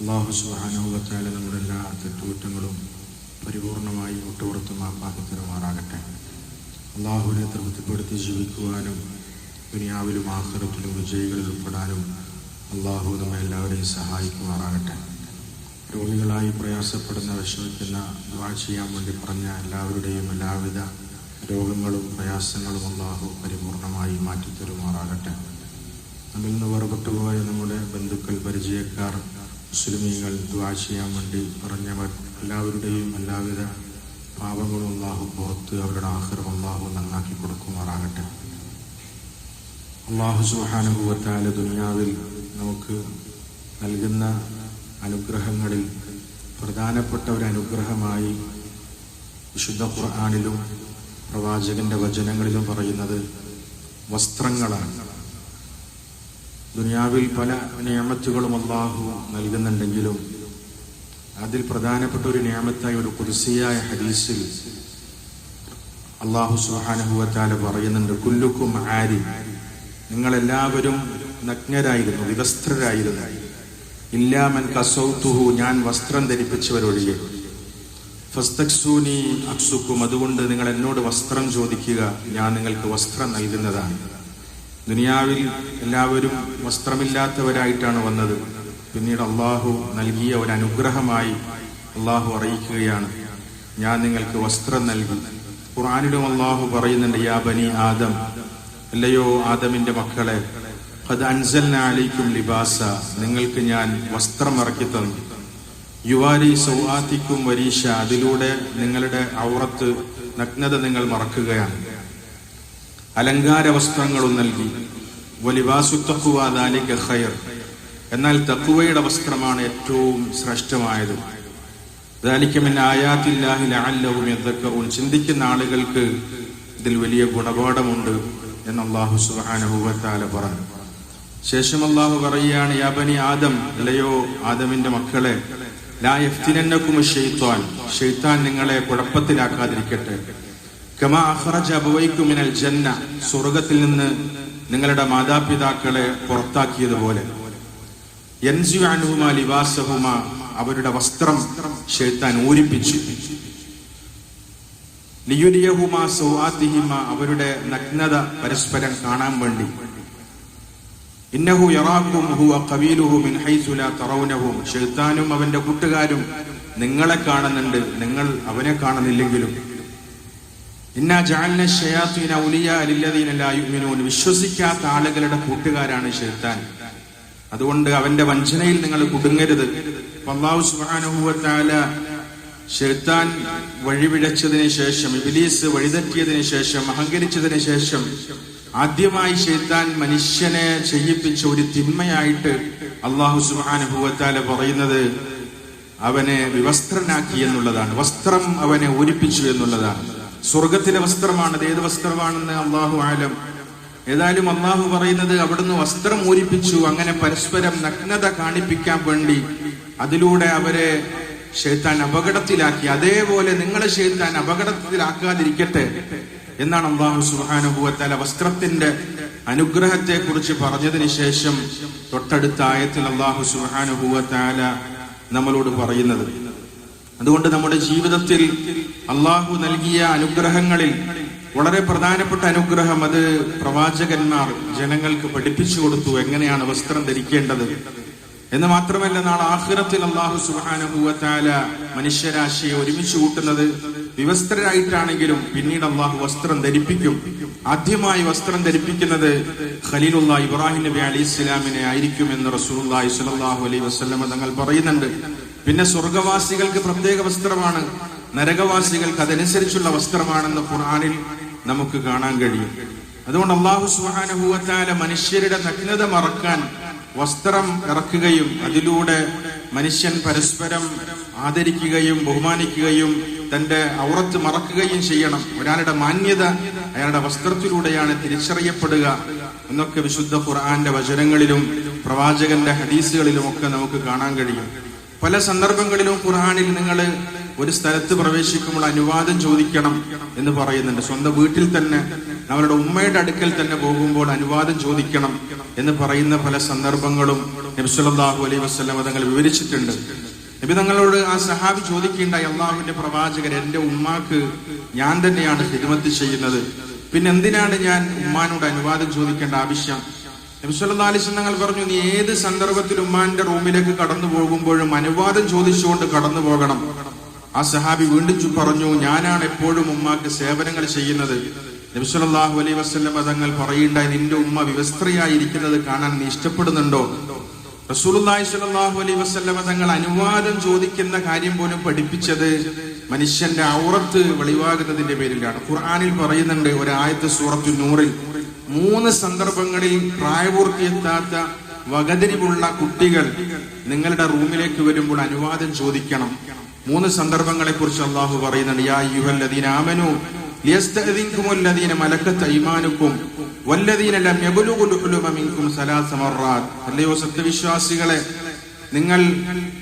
അള്ളാഹു സുഹാനുഭവത്തായ നമ്മുടെ എല്ലാ തെറ്റുകുറ്റങ്ങളും പരിപൂർണമായി വിട്ടുപുറത്തുമാപ്പാക്കി തരുമാറാകട്ടെ അള്ളാഹുവിനെ തൃപ്തിപ്പെടുത്തി ജീവിക്കുവാനും ദുനിയാവിലും ആഹ്റത്തിലും വിജയികളിൽ ഉൾപ്പെടാനും അള്ളാഹു നമ്മെ എല്ലാവരെയും സഹായിക്കുമാറാകട്ടെ. രോഗികളായി പ്രയാസപ്പെടുന്ന വിഷമിക്കുന്ന ദുവാ ചെയ്യാൻ വേണ്ടി പറഞ്ഞ എല്ലാവരുടെയും എല്ലാവിധ രോഗങ്ങളും പ്രയാസങ്ങളും അള്ളാഹു പരിപൂർണമായി മാറ്റിത്തരുമാറാകട്ടെ. നമ്മിൽ നിന്ന് വേർപെട്ടുപോയ നമ്മുടെ ബന്ധുക്കൾ പരിചയക്കാർ മുസ്ലിമീങ്ങൾ ദുആ ചെയ്യാൻ വേണ്ടി പറഞ്ഞവർ എല്ലാവരുടെയും എല്ലാവിധ പാപങ്ങളും അള്ളാഹു പുറത്ത് അവരുടെ ആഹ്റം അള്ളാഹു നന്നാക്കി കൊടുക്കുമാറാകട്ടെ. അള്ളാഹു സുഹാനുഭവത്താൽ ദുനിയാവിൽ നമുക്ക് നൽകുന്ന അനുഗ്രഹങ്ങളിൽ പ്രധാനപ്പെട്ട ഒരു അനുഗ്രഹമായി വിശുദ്ധ ഖുർആാനിലും പ്രവാചകന്റെ വചനങ്ങളിലും പറയുന്നത് വസ്ത്രങ്ങളാണ്. ദുനിയാവിൽ പല നിയമത്തുകളും അള്ളാഹു നൽകുന്നുണ്ടെങ്കിലും അതിൽ പ്രധാനപ്പെട്ട ഒരു നിയമത്തായ ഒരു കുരിസിയായ ഹദീസിൽ അള്ളാഹു സുഹാനുഭവത്താല പറയുന്നുണ്ട് കുല്ലുക്കും ആരി. നിങ്ങളെല്ലാവരും നഗ്നരായിരുന്നു വിവസ്ത്രരായിരുന്നു. ഇല്ലാമൻ കസൗത്തുഹു ഞാൻ വസ്ത്രം ധരിപ്പിച്ചവരൊഴികെ. ഫസ്തക്സൂനി അക്സുക്കും അതുകൊണ്ട് നിങ്ങൾ എന്നോട് വസ്ത്രം ചോദിക്കുക ഞാൻ നിങ്ങൾക്ക് വസ്ത്രം നൽകുന്നതാണ്. ദുനിയാവിൽ എല്ലാവരും വസ്ത്രമില്ലാത്തവരായിട്ടാണ് വന്നത്. പിന്നീട് അള്ളാഹു നൽകിയ ഒരു അനുഗ്രഹമായി അള്ളാഹു അറിയിക്കുകയാണ്. ഞാൻ നിങ്ങൾക്ക് വസ്ത്രം നൽകി. ഖുർആാനിലും അള്ളാഹു പറയുന്നുണ്ട് യാ ബനി ആദം. അല്ലയോ ആദമിന്റെ മക്കളെ അത് അൻസലിനാലിക്കും ലിബാസ. നിങ്ങൾക്ക് ഞാൻ വസ്ത്രം ഇറക്കി തന്നു. യുവാരി സൗആത്തിക്കും വരീഷ അതിലൂടെ നിങ്ങളുടെ ഔറത്ത് നഗ്നത നിങ്ങൾ മറക്കുകയാണ്. അലങ്കാര വസ്ത്രങ്ങളും നൽകി. വലിവാസു തക്കുവാദാലിക്ക് ഖയർ എന്നാൽ തക്കുവയുടെ വസ്ത്രമാണ് ഏറ്റവും ശ്രേഷ്ഠമായത്. ദാലിക്കമിൻ ആയാത്തില്ലാഹി ലഅല്ലഹും യദ്ദക്കറൂൻ ചിന്തിക്കുന്ന ആളുകൾക്ക് ഇതിൽ വലിയ ഗുണപാഠമുണ്ട് എന്ന് അള്ളാഹു സുബ്ഹാനഹു വതആല പറഞ്ഞു. ശേഷം അള്ളാഹു പറയുകയാണ് യാബനി ആദം അല്ലയോ ആദമിന്റെ മക്കളെ ലാ യഫ്തിനന്നകും ഷെയ്ത്താൻ. ഷെയ്ത്താൻ നിങ്ങളെ കുഴപ്പത്തിലാക്കാതിരിക്കട്ടെ. ജന്ന സ്വർഗത്തിൽ നിന്ന് നിങ്ങളുടെ മാതാപിതാക്കളെ പുറത്താക്കിയതുപോലെ. ലിവാസഹുമ അവരുടെ വസ്ത്രം ഷെയ്ത്താൻ ഊരിപ്പിച്ചു. അവരുടെ നഗ്നത പരസ്പരം കാണാൻ വേണ്ടി. ഇന്നഹു ഹുവ മിൻ തറൗനഹും അവന്റെ കൂട്ടുകാരും നിങ്ങളെ കാണുന്നുണ്ട് നിങ്ങൾ അവനെ കാണുന്നില്ലെങ്കിലും. വിശ്വസിക്കാത്ത ആളുകളുടെ കൂട്ടുകാരാണ് ഷെയ്ത്താൻ അതുകൊണ്ട് അവന്റെ വഞ്ചനയിൽ നിങ്ങൾ കുടുങ്ങരുത്. അള്ളാഹു തആല ഷെയ്ത്താൻ വഴിപിഴച്ചതിന് ശേഷം ഇബിലീസ് വഴിതെറ്റിയതിനു ശേഷം അഹങ്കരിച്ചതിന് ശേഷം ആദ്യമായി ഷെയ്ത്താൻ മനുഷ്യനെ ചെയ്യിപ്പിച്ച ഒരു തിന്മയായിട്ട് അള്ളാഹു തആല പറയുന്നത് അവനെ വിവസ്ത്രനാക്കി എന്നുള്ളതാണ്. വസ്ത്രം അവനെ ഒരുപ്പിച്ചു എന്നുള്ളതാണ്. സ്വർഗത്തിലെ വസ്ത്രമാണ് അത് ഏത് വസ്ത്രമാണെന്ന് അള്ളാഹു ആലം. ഏതായാലും അള്ളാഹു പറയുന്നത് അവിടുന്ന് വസ്ത്രം ഊരിപ്പിച്ചു അങ്ങനെ പരസ്പരം നഗ്നത കാണിപ്പിക്കാൻ വേണ്ടി അതിലൂടെ അവരെ ഷെയ്ത്താൻ അപകടത്തിലാക്കി. അതേപോലെ നിങ്ങളെ ഷെയ്ത്താൻ അപകടത്തിലാക്കാതിരിക്കട്ടെ എന്നാണ് അള്ളാഹു സുഹാനുഭവത്താല വസ്ത്രത്തിന്റെ അനുഗ്രഹത്തെ കുറിച്ച് പറഞ്ഞതിന് ശേഷം തൊട്ടടുത്ത ആയത്തിൽ അള്ളാഹു സുഹാനുഭവത്താല നമ്മളോട് പറയുന്നത്. അതുകൊണ്ട് നമ്മുടെ ജീവിതത്തിൽ അള്ളാഹു നൽകിയ അനുഗ്രഹങ്ങളിൽ വളരെ പ്രധാനപ്പെട്ട അനുഗ്രഹം അത് പ്രവാചകന്മാർ ജനങ്ങൾക്ക് പഠിപ്പിച്ചു കൊടുത്തു. എങ്ങനെയാണ് വസ്ത്രം ധരിക്കേണ്ടത്? എന്ന് മാത്രമല്ല നാളെ ആഹ്റത്തിൽ അള്ളാഹു സുഹാനുഭൂവത്താല മനുഷ്യരാശിയെ ഒരുമിച്ച് കൂട്ടുന്നത് വിവസ്ത്രരായിട്ടാണെങ്കിലും പിന്നീട് അള്ളാഹു വസ്ത്രം ധരിപ്പിക്കും. ആദ്യമായി വസ്ത്രം ധരിപ്പിക്കുന്നത് ഖലീലുള്ള ഇബ്രാഹിം നബി അലി ഇസ്ലാമിനെ ആയിരിക്കും എന്ന് റസൂലുള്ളാഹി സ്വല്ലല്ലാഹു അലൈഹി വസല്ലമ തങ്ങൾ പറയുന്നുണ്ട്. പിന്നെ സ്വർഗവാസികൾക്ക് പ്രത്യേക വസ്ത്രമാണ്. നരകവാസികൾക്ക് അതനുസരിച്ചുള്ള വസ്ത്രമാണെന്ന് ഖുർആാനിൽ നമുക്ക് കാണാൻ കഴിയും. അതുകൊണ്ട് അള്ളാഹു സുഹാനുഭൂവത്താല മനുഷ്യരുടെ നഗ്നത മറക്കാൻ വസ്ത്രം ഇറക്കുകയും അതിലൂടെ മനുഷ്യൻ പരസ്പരം ആദരിക്കുകയും ബഹുമാനിക്കുകയും തന്റെ ഔറത്ത് മറക്കുകയും ചെയ്യണം. ഒരാളുടെ മാന്യത അയാളുടെ വസ്ത്രത്തിലൂടെയാണ് തിരിച്ചറിയപ്പെടുക എന്നൊക്കെ വിശുദ്ധ ഖുർആന്റെ വചനങ്ങളിലും പ്രവാചകന്റെ ഹദീസുകളിലും ഒക്കെ നമുക്ക് കാണാൻ കഴിയും. പല സന്ദർഭങ്ങളിലും ഖുർആാനിൽ നിങ്ങൾ ഒരു സ്ഥലത്ത് പ്രവേശിക്കുമ്പോൾ അനുവാദം ചോദിക്കണം എന്ന് പറയുന്നുണ്ട്. സ്വന്തം വീട്ടിൽ തന്നെ അവരുടെ ഉമ്മയുടെ അടുക്കൽ തന്നെ പോകുമ്പോൾ അനുവാദം ചോദിക്കണം എന്ന് പറയുന്ന പല സന്ദർഭങ്ങളും നബ്സുല്ലാഹു അലൈഹി വസ്ലം തങ്ങൾ വിവരിച്ചിട്ടുണ്ട്. നബി തങ്ങളോട് ആ സഹാബി ചോദിക്കേണ്ടായി അള്ളാഹുവിന്റെ പ്രവാചകൻ എന്റെ ഉമ്മാക്ക് ഞാൻ തന്നെയാണ് ഹിദ്മത്ത് ചെയ്യുന്നത്. പിന്നെ എന്തിനാണ് ഞാൻ ഉമ്മാനോട് അനുവാദം ചോദിക്കേണ്ട ആവശ്യം? നബിസ്വല്ലാസ് തങ്ങൾ പറഞ്ഞു നീ ഏത് സന്ദർഭത്തിൽ ഉമ്മാന്റെ റൂമിലേക്ക് കടന്നു പോകുമ്പോഴും അനുവാദം ചോദിച്ചുകൊണ്ട് കടന്നു പോകണം ആ സഹാബി വീണ്ടും പറഞ്ഞു ഞാനാണ് എപ്പോഴും ഉമ്മാക്ക് സേവനങ്ങൾ ചെയ്യുന്നത്. നബിസ്വല്ലാഹു അലൈ വസ്ലം തങ്ങൾ പറയുണ്ടായി നിന്റെ ഉമ്മ വിവസ്ത്രയായിരിക്കുന്നത് കാണാൻ നീ ഇഷ്ടപ്പെടുന്നുണ്ടോ? റസൂലുള്ളാഹി സ്വല്ലല്ലാഹു അലൈഹി വസല്ലമ തങ്ങൾ അനുവാദം ചോദിക്കുന്ന കാര്യം പോലും പഠിപ്പിച്ചത് മനുഷ്യന്റെ ഔറത്ത് വെളിവാകുന്നതിന്റെ പേരിലാണ്. ഖുർആനിൽ പറയുന്നുണ്ട് ഒരു ആയത്ത് സൂറത്തു നൂറിൽ മൂന്ന് സന്ദർഭങ്ങളിൽ പ്രായപൂർത്തിയെത്താത്ത വകതിരിവുള്ള കുട്ടികൾ നിങ്ങളുടെ റൂമിലേക്ക് വരുമ്പോൾ അനുവാദം ചോദിക്കണം. മൂന്ന് സന്ദർഭങ്ങളെ കുറിച്ച് അള്ളാഹു പറയുന്നുണ്ട് യാ വല്ലദീന യബ്ലുഗുൽ മിൻകും സലാസ അല്ലയോ സത്യവിശ്വാസികളെ നിങ്ങൾ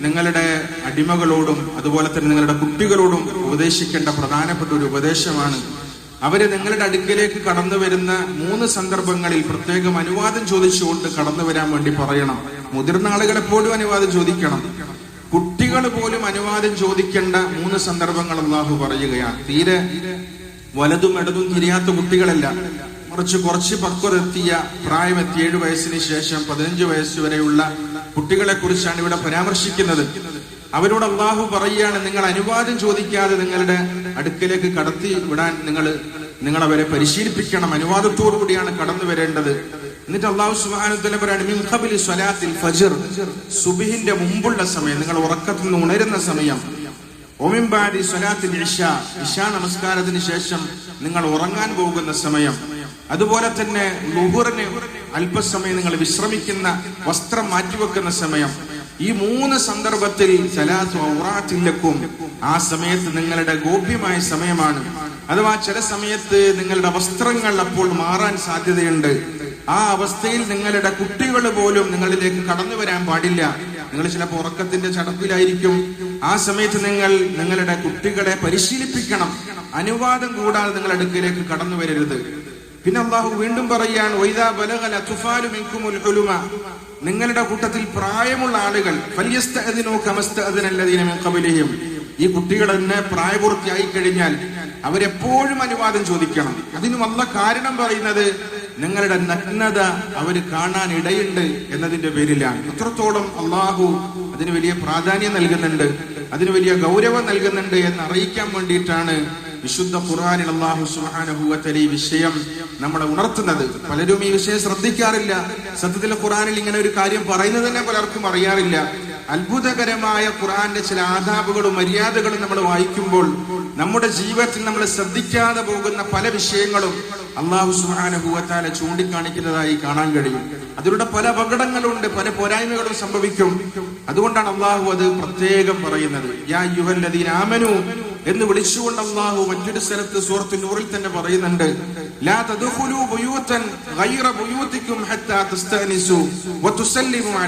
നിങ്ങളുടെ അടിമകളോടും അതുപോലെ തന്നെ നിങ്ങളുടെ കുട്ടികളോടും ഉപദേശിക്കേണ്ട പ്രധാനപ്പെട്ട ഒരു ഉപദേശമാണ്. അവർ നിങ്ങളുടെ അടുക്കലേക്ക് കടന്നു വരുന്ന മൂന്ന് സന്ദർഭങ്ങളിൽ പ്രത്യേകം അനുവാദം ചോദിച്ചുകൊണ്ട് കടന്നു വരാൻ വേണ്ടി പറയണം. മുതിർന്ന ആളുകൾ എപ്പോഴും അനുവാദം ചോദിക്കണം. കുട്ടികൾ പോലും അനുവാദം ചോദിക്കേണ്ട മൂന്ന് സന്ദർഭങ്ങൾ അള്ളാഹു പറയുകയാണ്. തീരെ വലതും ഇടതും തിരിയാത്ത കുട്ടികളല്ല. കുറച്ച് കുറച്ച് പക്വതെത്തിയ പ്രായമെത്തി ഏഴു വയസ്സിന് ശേഷം പതിനഞ്ച് വയസ്സ് വരെയുള്ള കുട്ടികളെ കുറിച്ചാണ് ഇവിടെ പരാമർശിക്കുന്നത്. അവരോട് അള്ളാഹു പറയുകയാണ് നിങ്ങൾ അനുവാദം ചോദിക്കാതെ നിങ്ങളുടെ അടുക്കലേക്ക് കടത്തി വിടാൻ നിങ്ങൾ നിങ്ങളവരെ പരിശീലിപ്പിക്കണം. അനുവാദത്തോടു കൂടിയാണ് കടന്നു വരേണ്ടത് എന്നിട്ട് അള്ളാഹു സുബാനുത്തല പറയാണ് മിൻ ഖബലി സ്വലാത്തിൽ ഫജ്ർ. സുബഹിന്റെ മുമ്പുള്ള സമയം നിങ്ങൾ ഉറക്കത്തിൽ നിന്ന് ഉണരുന്ന സമയം. ഒമിമ്പാടി സ്വലാത്തിൽ ഇഷ. ഇഷ നമസ്കാരത്തിന് ശേഷം നിങ്ങൾ ഉറങ്ങാൻ പോകുന്ന സമയം. അതുപോലെ തന്നെ ലുഹുറിന് അല്പസമയം നിങ്ങൾ വിശ്രമിക്കുന്ന വസ്ത്രം മാറ്റിവെക്കുന്ന സമയം. ഈ മൂന്ന് സന്ദർഭത്തിൽ ഔറാത്തില്ലക്കും ആ സമയത്ത് നിങ്ങളുടെ ഗോപ്യമായ സമയമാണ്. അഥവാ ചില സമയത്ത് നിങ്ങളുടെ വസ്ത്രങ്ങൾ അപ്പോൾ മാറാൻ സാധ്യതയുണ്ട്. ആ അവസ്ഥയിൽ നിങ്ങളുടെ കുട്ടികൾ പോലും നിങ്ങളിലേക്ക് കടന്നു വരാൻ പാടില്ല. നിങ്ങൾ ചിലപ്പോൾ ഉറക്കത്തിന്റെ ചടപ്പിലായിരിക്കും. ആ സമയത്ത് നിങ്ങൾ നിങ്ങളുടെ കുട്ടികളെ പരിശീലിപ്പിക്കണം. അനുവാദം കൂടാതെ നിങ്ങൾ അടുക്കിലേക്ക് കടന്നു വരരുത്. പിന്നെ അള്ളാഹു വീണ്ടും പറയാൻ. നിങ്ങളുടെ കൂട്ടത്തിൽ പ്രായമുള്ള ആളുകൾ. ഈ കുട്ടികൾ തന്നെ പ്രായപൂർത്തിയായി കഴിഞ്ഞാൽ അവരെപ്പോഴും അനുവാദം ചോദിക്കണം. അതിനും വന്ന കാരണം പറയുന്നത് നിങ്ങളുടെ നഗ്നത അവർ കാണാൻ ഇടയുണ്ട് എന്നതിന്റെ പേരിലാണ്. അത്രത്തോളം അള്ളാഹു അതിന് വലിയ പ്രാധാന്യം നൽകുന്നുണ്ട് അതിന് വലിയ ഗൗരവം നൽകുന്നുണ്ട് എന്ന് അറിയിക്കാൻ വേണ്ടിയിട്ടാണ് വിശുദ്ധ ഖുർആനിൽ അള്ളാഹു ഈ വിഷയം നമ്മളെ ഉണർത്തുന്നത്. പലരും ഈ വിഷയം ശ്രദ്ധിക്കാറില്ല. സത്യത്തിൽ ഖുർആനിൽ ഇങ്ങനെ ഒരു കാര്യം പറയുന്നത് തന്നെ പലർക്കും അറിയാറില്ല. അത്ഭുതകരമായ ഖുർആന്റെ ചില ആദാബുകളും മര്യാദകളും നമ്മൾ വായിക്കുമ്പോൾ നമ്മുടെ ജീവിതത്തിൽ നമ്മൾ ശ്രദ്ധിക്കാതെ പോകുന്ന പല വിഷയങ്ങളും അള്ളാഹു സുഹാനുഭൂവത്താലെ ചൂണ്ടിക്കാണിക്കുന്നതായി കാണാൻ കഴിയും. അതിലൂടെ പല അപകടങ്ങളുണ്ട് പല പോരായ്മകളും സംഭവിക്കും. അതുകൊണ്ടാണ് അള്ളാഹു അത് പ്രത്യേകം പറയുന്നത്. യാ യുഹല്ലദീന ആമനു എന്ന് വിളിച്ചുകൊണ്ട് അള്ളാഹു മറ്റൊരു സ്ഥലത്ത് സുഹൃത്ത് നൂറിൽ തന്നെ പറയുന്നുണ്ട്. ലാ ഗൈറ ഹത്താ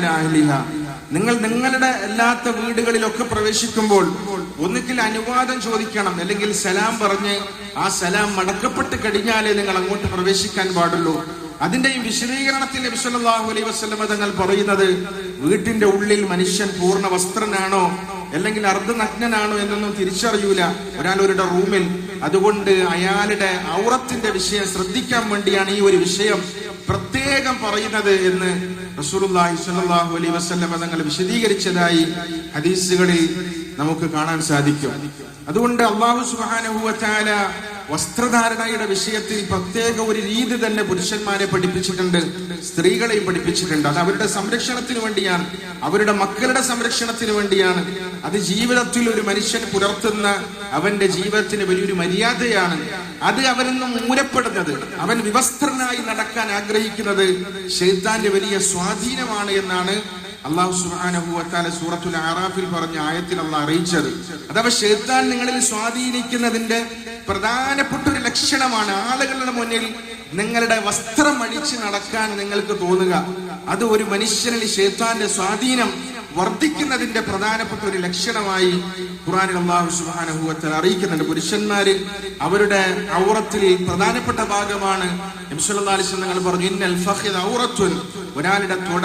അഹ്ലിഹാ. നിങ്ങൾ നിങ്ങളുടെ അല്ലാത്ത വീടുകളിലൊക്കെ പ്രവേശിക്കുമ്പോൾ ഒന്നുകിൽ അനുവാദം ചോദിക്കണം അല്ലെങ്കിൽ സലാം പറഞ്ഞ് ആ സലാം മടക്കപ്പെട്ട് കഴിഞ്ഞാലേ നിങ്ങൾ അങ്ങോട്ട് പ്രവേശിക്കാൻ പാടുള്ളൂ. അതിന്റെയും വിശദീകരണത്തിൽ നബി സല്ലല്ലാഹു അലൈഹി വസല്ലമ തങ്ങൾ പറയുന്നത് വീട്ടിന്റെ ഉള്ളിൽ മനുഷ്യൻ പൂർണ വസ്ത്രനാണോ അല്ലെങ്കിൽ അർദ്ധനഗ്നനാണോ എന്നൊന്നും തിരിച്ചറിയൂല. ഒരാളുടെ റൂമിൽ അതുകൊണ്ട് അയാളുടെ ഔറത്തിന്റെ വിഷയം ശ്രദ്ധിക്കാൻ വേണ്ടിയാണ് ഈ ഒരു വിഷയം പ്രത്യേകം പറയുന്നത് എന്ന് റസൂലുള്ളാഹി സ്വല്ലല്ലാഹു അലൈഹി വസല്ലമ തങ്ങൾ വിശദീകരിച്ചതായി ഹദീസുകളിൽ നമുക്ക് കാണാൻ സാധിക്കും. അതുകൊണ്ട് അള്ളാഹു സുബ്ഹാനഹു വതആല വസ്ത്രധാരണയുടെ വിഷയത്തിൽ പ്രത്യേക ഒരു രീതി തന്നെ പുരുഷന്മാരെ പഠിപ്പിച്ചിട്ടുണ്ട് സ്ത്രീകളെയും പഠിപ്പിച്ചിട്ടുണ്ട്. അത് അവരുടെ സംരക്ഷണത്തിന് വേണ്ടിയാണ്. അവരുടെ മക്കളുടെ സംരക്ഷണത്തിന് വേണ്ടിയാണ്. അത് ജീവിതത്തിൽ ഒരു മനുഷ്യൻ പുലർത്തുന്ന അവന്റെ ജീവിതത്തിന് വലിയൊരു മര്യാദയാണ്. അത് അവരിൽ നിന്നും മൂലപ്പെടുന്നത് അവൻ വിവസ്ത്രനായി നടക്കാൻ ആഗ്രഹിക്കുന്നത് ഷെയ്ത്താന്റെ വലിയ സ്വാധീനമാണ് എന്നാണ് അള്ളാഹു സുബ്ഹാനഹു വതആല സൂറത്തുൽ ആറാഫിൽ പറഞ്ഞ ആയത്തിൽ അള്ളാഹ് അറിയിച്ചത്. അഥവാ ഷെയ്ത്താൻ നിങ്ങളിൽ സ്വാധീനിക്കുന്നതിന്റെ പ്രധാനപ്പെട്ട ഒരു ലക്ഷണമാണ് ആളുകളുടെ മുന്നിൽ നിങ്ങളുടെ വസ്ത്രം അടിച്ച് നടക്കാൻ നിങ്ങൾക്ക് തോന്നുക. അത് ഒരു മനുഷ്യനിൽ ഷെയ്ത്താന്റെ സ്വാധീനം വർദ്ധിക്കുന്നതിന്റെ പ്രധാനപ്പെട്ട ഒരു ലക്ഷണമായി ഖുറാനിൽ അള്ളാഹു സുഹാനഹുവത്തൽ അറിയിക്കുന്നുണ്ട്. പുരുഷന്മാര് അവരുടെ ഔറത്തിൽ പ്രധാനപ്പെട്ട ഭാഗമാണ് പറഞ്ഞു ഇന്നൽ ഫഹിദ് ഔറത്തുൻ. ഒരാളുടെ തുട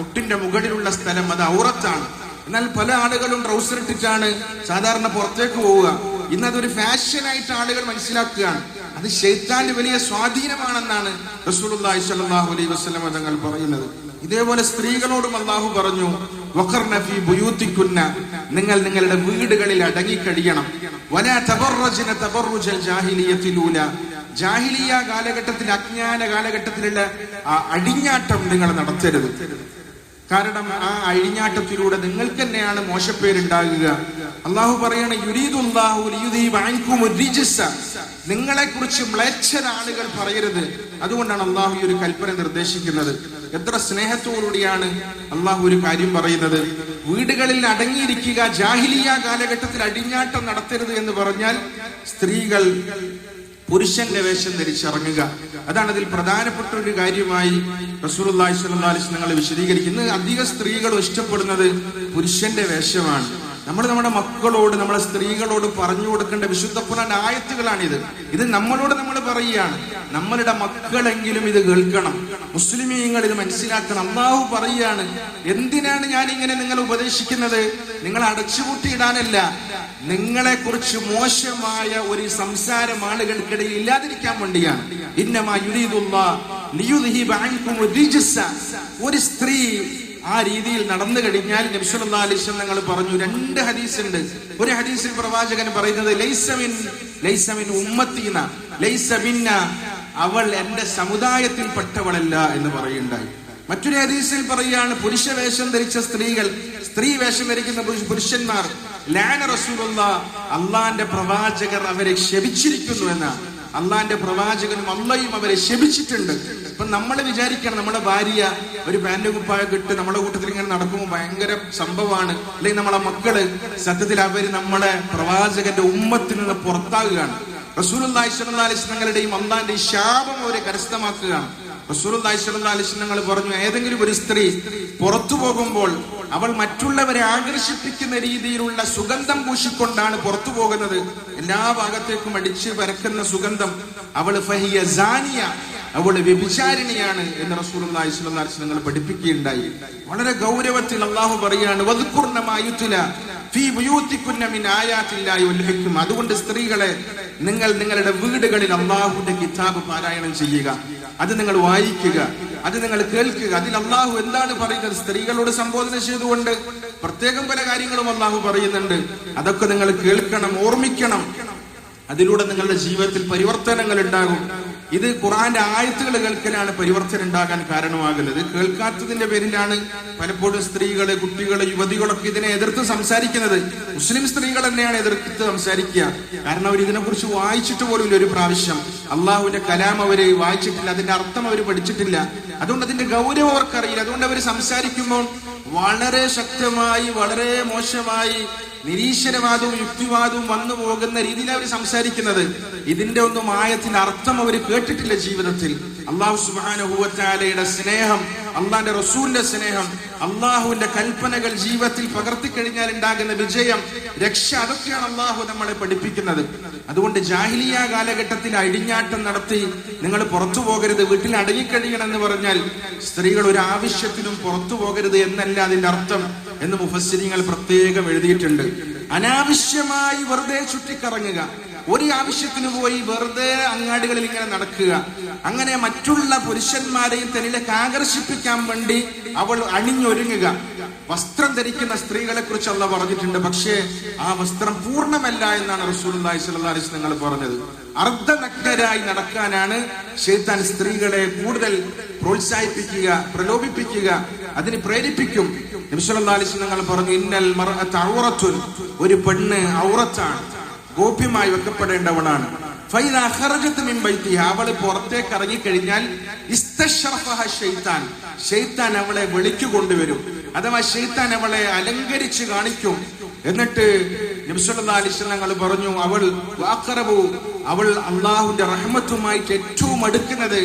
മുട്ടിന്റെ മുകളിലുള്ള സ്ഥലം അത് ഔറത്താണ്. എന്നാൽ പല ആളുകളും ട്രൗസർ ഇട്ടിട്ടാണ് സാധാരണ പുറത്തേക്ക് പോവുക. ഇന്ന് അതൊരു ഫാഷനായിട്ട് ആളുകൾ മനസ്സിലാക്കുകയാണ്. അത് ഷെയ്ത്താന്റെ വലിയ സ്വാധീനമാണെന്നാണ് റസൂലുള്ളാഹി സ്വല്ലല്ലാഹു അലൈഹി വസല്ലം തങ്ങൾ പറയുന്നത്. ഇതേപോലെ സ്ത്രീകളോടും അള്ളാഹു പറഞ്ഞു വഖർന ഫീ നിങ്ങൾ നിങ്ങളുടെ വീടുകളിൽ വലാ തബറുജൽ ജാഹിലിയത്തിലൂല ജാഹിലിയ കാലഘട്ടത്തിൽ അജ്ഞാന കാലഘട്ടത്തിലുള്ള ആ അടിഞ്ഞാട്ടം നിങ്ങൾ നടത്തരുത്. കാരണം ആ അഴിഞ്ഞാട്ടത്തിലൂടെ നിങ്ങൾക്ക് തന്നെയാണ് മോശപ്പേരുണ്ടാകുക. അള്ളാഹു പറയണ നിങ്ങളെ കുറിച്ച് മ്ലേച്ഛത ആളുകൾ പറയരുത്. അതുകൊണ്ടാണ് അള്ളാഹു ഒരു കൽപ്പന നിർദ്ദേശിക്കുന്നത്. എത്ര സ്നേഹത്തോടുകൂടിയാണ് അള്ളാഹു ഒരു കാര്യം പറയുന്നത്. വീടുകളിൽ അടങ്ങിയിരിക്കുക ജാഹിലിയ കാലഘട്ടത്തിൽ അടിഞ്ഞാട്ടം നടത്തരുത് എന്ന് പറഞ്ഞാൽ സ്ത്രീകൾ പുരുഷന്റെ വേഷം ധരിച്ചിറങ്ങുക. അതാണ് അതിൽ പ്രധാനപ്പെട്ട ഒരു കാര്യമായി സ്വല്ലല്ലാഹി അലൈഹി വസല്ലം വിശദീകരിക്കുന്നത്. അധിക സ്ത്രീകളും ഇഷ്ടപ്പെടുന്നത് പുരുഷന്റെ വേഷമാണ്. നമ്മൾ നമ്മുടെ മക്കളോട് നമ്മളെ സ്ത്രീകളോട് പറഞ്ഞു കൊടുക്കേണ്ട വിശുദ്ധ ആയത്തുകളാണിത്. ഇത് നമ്മളോട് നമ്മൾ പറയുകയാണ്. നമ്മളുടെ മക്കളെങ്കിലും ഇത് കേൾക്കണം. മുസ്ലിമീങ്ങൾ ഇത് മനസ്സിലാക്കണം. അള്ളാഹു പറയുകയാണ് എന്തിനാണ് ഞാൻ ഇങ്ങനെ നിങ്ങൾ ഉപദേശിക്കുന്നത്? നിങ്ങൾ അടച്ചുപൂട്ടിയിടാനല്ല. നിങ്ങളെ കുറിച്ച് മോശമായ ഒരു സംസാരം ആളുകൾക്കിടയിൽ ഇല്ലാതിരിക്കാൻ വേണ്ടിയാണ്. ഒരു സ്ത്രീ ആ രീതിയിൽ നടന്നു കഴിഞ്ഞാൽ നിങ്ങൾ പറഞ്ഞു രണ്ട് ഹദീസ് ഉണ്ട് ഒരു ഹദീസിൽ പ്രവാചകൻ പറയുന്നത് അവൾ എന്റെ സമുദായത്തിൽ പെട്ടവളല്ല എന്ന് പറയുണ്ടായി. മറ്റൊരു ഹദീസിൽ പറയുകയാണ് പുരുഷ വേഷം ധരിച്ച സ്ത്രീകൾ സ്ത്രീ വേഷം ധരിക്കുന്ന പുരുഷന്മാർ ലാന റസൂലുള്ള അള്ളാന്റെ പ്രവാചകർ അവരെ ക്ഷമിച്ചിരിക്കുന്നു എന്ന് അള്ളാന്റെ പ്രവാചകനും അള്ളയും അവരെ ശപിച്ചിട്ടുണ്ട് ഇപ്പൊ നമ്മൾ വിചാരിക്കണം നമ്മുടെ ഭാര്യ ഒരു പാന്റ് കുപ്പായൊക്കെ ഇട്ട് നമ്മുടെ കൂട്ടത്തിൽ ഇങ്ങനെ നടക്കുമ്പോൾ ഭയങ്കര സംഭവമാണ്. അല്ലെങ്കിൽ നമ്മളെ മക്കൾ സത്യത്തിൽ അവർ നമ്മളെ പ്രവാചകന്റെ ഉമ്മത്തിൽ നിന്ന് പുറത്താകുകയാണ്. അലൈഹി വസല്ലങ്ങളുടെയും അള്ളാന്റെ ശാപം അവരെ കരസ്ഥമാക്കുകയാണ്. റസൂൽ വസല്ലം പറഞ്ഞു ഏതെങ്കിലും ഒരു സ്ത്രീ പുറത്തു പോകുമ്പോൾ അവൾ മറ്റുള്ളവരെ ആകർഷിപ്പിക്കുന്ന രീതിയിലുള്ള സുഗന്ധം പൂശിക്കൊണ്ടാണ് പുറത്തു പോകുന്നത്. എല്ലാ ഭാഗത്തേക്കും അടിച്ച് പരക്കുന്ന സുഗന്ധം അവൾ ഫഹിയ സാനിയ അവൾ വ്യഭിചാരിണിയാണ് എന്ന് വസല്ലം ഞങ്ങൾ പഠിപ്പിക്കുകയുണ്ടായി. വളരെ ഗൗരവത്തിൽ അള്ളാഹു പറയാണ് അതുകൊണ്ട് സ്ത്രീകളെ നിങ്ങൾ നിങ്ങളുടെ വീടുകളിൽ അള്ളാഹുവിന്റെ കിതാബ് പാരായണം ചെയ്യുക. അത് നിങ്ങൾ വായിക്കുക. അത് നിങ്ങൾ കേൾക്കുക. അതിൽ അള്ളാഹു എന്താണ് പറയുന്നത്? സ്ത്രീകളോട് സംബോധന ചെയ്തുകൊണ്ട് പ്രത്യേകം പല കാര്യങ്ങളും അള്ളാഹു പറയുന്നുണ്ട്. അതൊക്കെ നിങ്ങൾ കേൾക്കണം ഓർമ്മിക്കണം. അതിലൂടെ നിങ്ങളുടെ ജീവിതത്തിൽ പരിവർത്തനങ്ങൾ ഉണ്ടാകും. ഇത് ഖുറാന്റെ ആയത്തുകൾ കേൾക്കലാണ് പരിവർത്തനം ഉണ്ടാകാൻ കാരണമാകുന്നത്. കേൾക്കാത്തതിന്റെ പേരിലാണ് പലപ്പോഴും സ്ത്രീകൾ കുട്ടികൾ യുവതികളൊക്കെ ഇതിനെ എതിർത്ത് സംസാരിക്കുന്നത്. മുസ്ലിം സ്ത്രീകൾ തന്നെയാണ് എതിർത്ത് സംസാരിക്കുക. കാരണം അവർ ഇതിനെ കുറിച്ച് വായിച്ചിട്ട് പോലും ഒരു പ്രാവശ്യം. അള്ളാഹുവിന്റെ കലാം അവർ വായിച്ചിട്ടില്ല അതിന്റെ അർത്ഥം അവർ പഠിച്ചിട്ടില്ല. അതുകൊണ്ട് അതിന്റെ ഗൗരവം അവർക്കറിയില്ല. അതുകൊണ്ട് അവർ സംസാരിക്കുമ്പോൾ വളരെ ശക്തമായി വളരെ മോശമായി നിരീശ്വരവാദവും യുക്തിവാദവും വന്നു പോകുന്ന രീതിയിൽ അവർ സംസാരിക്കുന്നത്. ഇതിന്റെ ഒന്നും ആയത്തിന്റെ അർത്ഥം അവർ കേട്ടിട്ടില്ല ജീവിതത്തിൽ. അള്ളാഹു സുബാനുഭൂവത്താലയുടെ സ്നേഹം അള്ളാന്റെ റസൂലിന്റെ സ്നേഹം അള്ളാഹുവിന്റെ കൽപ്പനകൾ ജീവിതത്തിൽ പകർത്തി കഴിഞ്ഞാൽ ഉണ്ടാകുന്ന വിജയം രക്ഷ അതൊക്കെയാണ് അള്ളാഹു നമ്മളെ പഠിപ്പിക്കുന്നത്. അതുകൊണ്ട് ജാഹിലിയ കാലഘട്ടത്തിൽ അടിഞ്ഞാട്ടം നടത്തി നിങ്ങൾ പുറത്തു പോകരുത് വീട്ടിൽ അടങ്ങിക്കഴിയണം എന്ന് പറഞ്ഞാൽ സ്ത്രീകൾ ഒരു ആവശ്യത്തിനും പുറത്തു പോകരുത് എന്നല്ല അതിന്റെ അർത്ഥം. എന്ന് മുഫസ്സിരിങ്ങൾ പ്രത്യേകം എഴുതിയിട്ടുണ്ട്. അനാവശ്യമായി വെറുതെ ചുറ്റിക്കറങ്ങുക. ഒരു ആവശ്യത്തിന് പോയി വെറുതെ അങ്ങാടികളിൽ ഇങ്ങനെ നടക്കുക. അങ്ങനെ മറ്റുള്ള പുരുഷന്മാരെയും തന്നിലേക്ക് ആകർഷിപ്പിക്കാൻ വേണ്ടി അവൾ അണിഞ്ഞൊരുങ്ങുക. വസ്ത്രം ധരിക്കുന്ന സ്ത്രീകളെ കുറിച്ച് അല്ല പറഞ്ഞിട്ടുണ്ട്. പക്ഷേ ആ വസ്ത്രം പൂർണമല്ല എന്നാണ് സ്വല്ലല്ലാഹി അലൈഹി വസല്ലം പറഞ്ഞത്. അർദ്ധനഗ്നരായി നടക്കാനാണ് ശൈത്താൻ സ്ത്രീകളെ കൂടുതൽ പ്രോത്സാഹിപ്പിക്കുക പ്രലോഭിപ്പിക്കുക അതിന് പ്രേരിപ്പിക്കും. വസല്ലം പറഞ്ഞു ഇന്നൽ ഒരു പെണ്ണ് ഔറത്താണ് ഗോപ്യമായി വെക്കപ്പെടേണ്ടവളാണ്. അവൾ പുറത്തേക്ക് ഇറങ്ങിക്കഴിഞ്ഞാൽ അവളെ വിളിച്ചു കൊണ്ടുവരും. അഥവാ ഷെയ്ത്താൻ അവളെ അലങ്കരിച്ച് കാണിക്കും. എന്നിട്ട് നബിസ്വല്ലാ അലിസ്ലങ്ങൾ പറഞ്ഞു അവൾ വാക്കറവു അവൾ അള്ളാഹുന്റെ റഹ്മത്തുമായിട്ട് ഏറ്റവും അടുക്കുന്നത്